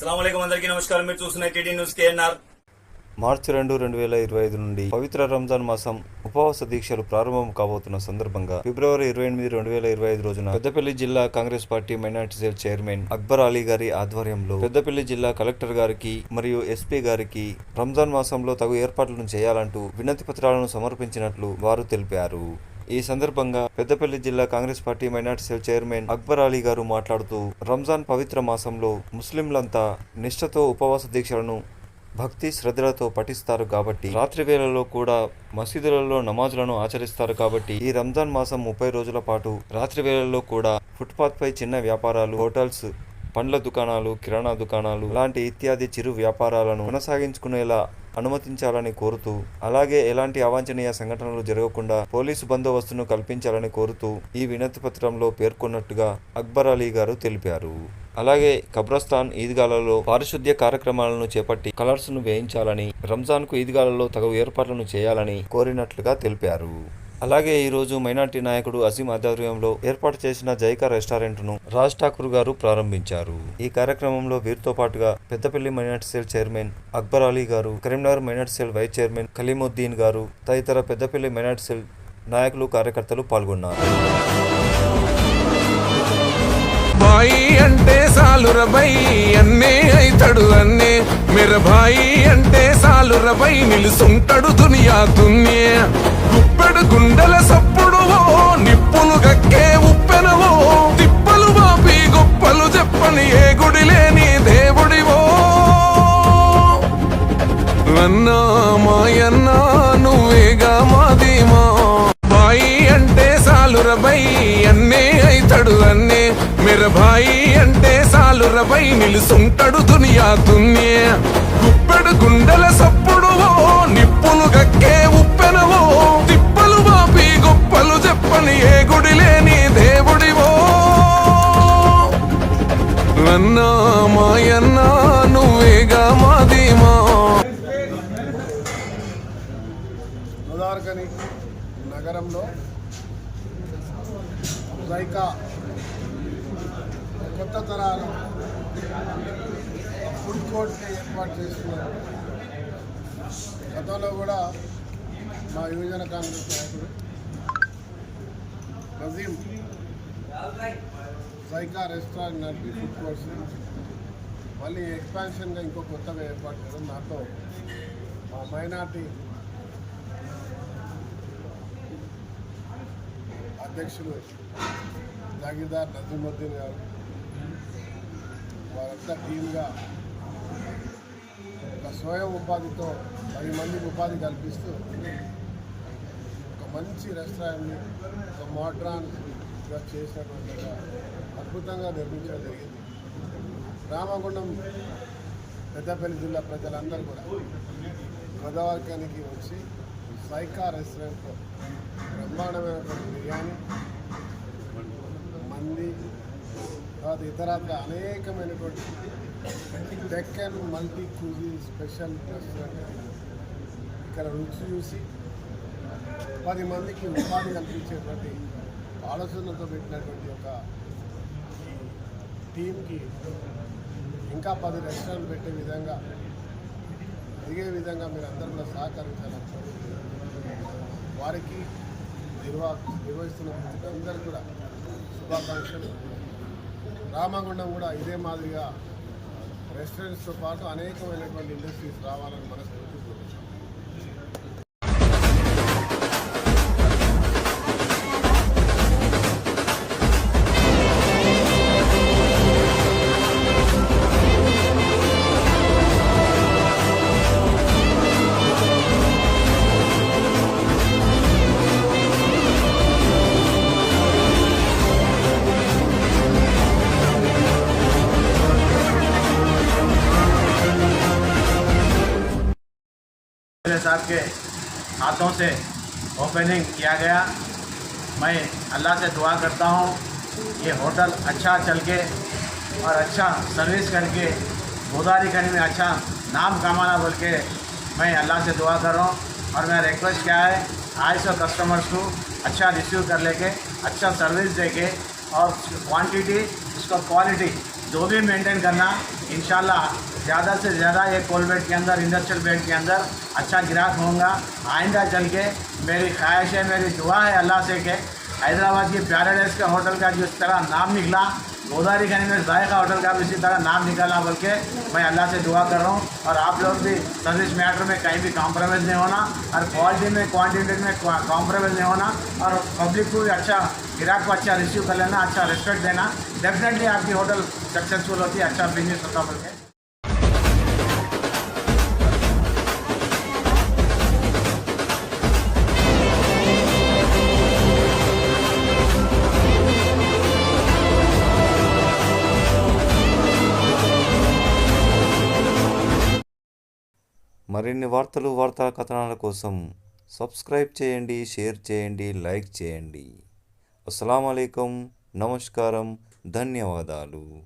నమస్కారం. మీరు చూస్తున్న టీడీ న్యూస్ కేఎన్ఆర్. మార్చి రెండు రెండు వేల ఇరవై ఐదు నుండి పవిత్ర రంజాన్ మాసం ఉపవాస దీక్షలు ప్రారంభం కాబోతున్న సందర్భంగా ఫిబ్రవరి ఇరవై ఎనిమిది రెండు వేల ఇరవై ఐదు రోజున పెద్దపల్లి జిల్లా Congress party minority cell chairman Akbar Ali గారి ఆధ్వర్యంలో పెద్దపల్లి జిల్లా కలెక్టర్ గారికి మరియు ఎస్పీ గారికి రంజాన్ మాసంలో తగు ఏర్పాట్లను చేయాలంటూ వినతి పత్రాలను సమర్పించినట్లు వారు తెలిపారు. ఈ సందర్భంగా పెద్దపల్లి జిల్లా Congress party minority cell chairman Akbar Ali గారు మాట్లాడుతూ రంజాన్ పవిత్ర మాసంలో ముస్లింలంతా నిష్ఠతో ఉపవాస దీక్షలను భక్తి శ్రద్ధలతో పఠిస్తారు కాబట్టి రాత్రి వేళల్లో కూడా మసీదులలో నమాజులను ఆచరిస్తారు కాబట్టి ఈ రంజాన్ మాసం ముప్పై రోజుల పాటు రాత్రి వేళల్లో కూడా ఫుట్పాత్ పై చిన్న వ్యాపారాలు హోటల్స్ పండ్ల దుకాణాలు కిరాణా దుకాణాలు లాంటి ఇత్యాది చిరు వ్యాపారాలను కొనసాగించుకునేలా అనుమతించాలని కోరుతూ అలాగే ఎలాంటి అవాంఛనీయ సంఘటనలు జరగకుండా పోలీసు బందోబస్తును కల్పించాలని కోరుతూ ఈ వినతి పత్రంలో పేర్కొన్నట్టుగా అక్బర్ అలీ గారు తెలిపారు. అలాగే కబ్రస్తాన్ ఈద్గాలలో పారిశుద్ధ్య కార్యక్రమాలను చేపట్టి కలర్స్ను వేయించాలని రంజాన్కు ఈద్గాలలో తగు ఏర్పాట్లను చేయాలని కోరినట్లుగా తెలిపారు. అలాగే ఈరోజు మైనార్టీ నాయకుడు అజీం ఆధ్వర్యంలో ఏర్పాటు చేసిన జైకా రెస్టారెంట్ను రాజ్ ఠాకూర్ గారు ప్రారంభించారు. ఈ కార్యక్రమంలో వీరితో పాటుగా Peddapalli minority cell chairman Akbar Ali గారు Karimnagar minority cell vice chairman Kaleemuddin గారు తదితర పెద్దపల్లి మైనార్టీ సెల్ నాయకులు కార్యకర్తలు పాల్గొన్నారు. బాయి అంటే సాలురబై అన్నే అవుతాడు అన్నే. మెరబాయి అంటే సాలురబై నిలుసుంటాడు దుని సాలురబై అన్నే అయితాడు అన్నే. మిరబాయి అంటే సాలురబై నిలుసుంటాడు దునియా దున్నే. గుప్పెడు గుండెల సప్పుడువో నిప్పులు గక్కే ఉప్పెనవో. తిప్పలు వాపి గొప్పలు చెప్పని ఏ గుడి లేని దేవుడివో. అన్నా మాయన్నా నువ్వేగా మాదిమా గోదావరికని నగరంలో రైకా కొత్త తరాల ఫుడ్ కోర్ట్ని ఏర్పాటు చేస్తున్నారు. గతంలో కూడా మా యువజన కాంగ్రెస్ నాయకుడు నజీం రైకా రెస్టారెంట్ నడిపి ఫుడ్ కోర్ట్స్ మళ్ళీ ఎక్స్పాన్షన్గా ఇంకో కొత్తగా ఏర్పాటు చేయడం నాతో మా మైనార్టీ అధ్యక్షులు జాగీర్దార్ నజీముద్దీన్ గారు వారంతా టీమ్గా ఒక స్వయం ఉపాధితో పది మందికి ఉపాధి కల్పిస్తూ ఒక మంచి రెస్టారెంట్ని ఒక మోడ్రాన్గా చేసినటువంటి అద్భుతంగా నిర్మించడం జరిగింది. రామగుండం పెద్దపల్లి జిల్లా ప్రజలందరూ కూడా గోదావరికానికి వచ్చి సైకా రెస్టారెంట్లో బ్రహ్మాండమైనటువంటి బిర్యానీ మంది తర్వాత ఇతరత్ర అనేకమైనటువంటి Deccan multi cuisine special restaurant. ఇక్కడ రుచి చూసి పది మందికి ఉపాధి కల్పించేటువంటి ఆలోచనలతో పెట్టినటువంటి ఒక టీంకి ఇంకా పది రెస్టారెంట్ పెట్టే విధంగా ఎదిగే విధంగా మీరు అందరూ కూడా సహకరించాలని వారికి నిర్వా నిర్వహిస్తున్న అందరూ కూడా శుభాకాంక్షలు. రామగుండం కూడా ఇదే మాదిరిగా రెస్టారెంట్స్తో పాటు అనేకమైనటువంటి ఇండస్ట్రీస్ రావాలని మనసు కోరుకుంటున్నాం मेरे साहब के हाथों से ओपनिंग किया गया। मैं अल्लाह से दुआ करता हूँ, ये होटल अच्छा चल के और अच्छा सर्विस करके गोदारी करने में अच्छा नाम कमाना बोल के मैं अल्लाह से दुआ कर रहा हूँ। और मेरा रिक्वेस्ट क्या है आए सौ कस्टमर्स को अच्छा रिसीव कर लेके अच्छा सर्विस दे के और क्वांटिटी उसका क्वालिटी जो भी मेंटेन करना इन ज़्यादा से ज़्यादा ये कोलबेट के अंदर इंडस्ट्रियल बेल्ट के अंदर अच्छा ग्राहक होऊँगा। आइंदा चल के मेरी ख्वाहिश है, मेरी दुआ है अल्लाह से के हैदराबाद की पैराडाइज का होटल का जिस तरह नाम निकला गोदारी खानी में जायका होटल का भी इसी तरह नाम निकाला, बल्कि मैं अल्लाह से दुआ कर रहा हूँ। और आप लोग भी सर्विस मैटर में कहीं भी कॉम्प्रोमाइज़ नहीं होना, और क्वालिटी में क्वांटिटी में कॉम्प्रोमाइज़ नहीं होना, और पब्लिक को भी अच्छा ग्राहक को अच्छा रिसीव कर लेना अच्छा रिस्पेक्ट देना डेफिनेटली आपकी होटल सक्सेसफुल होती है अच्छा बिजनेस होता बोल के మరిన్ని వార్తలు వార్తా కథనాల కోసం సబ్స్క్రైబ్ చేయండి షేర్ చేయండి లైక్ చేయండి అస్సలం నమస్కారం. ధన్యవాదాలు.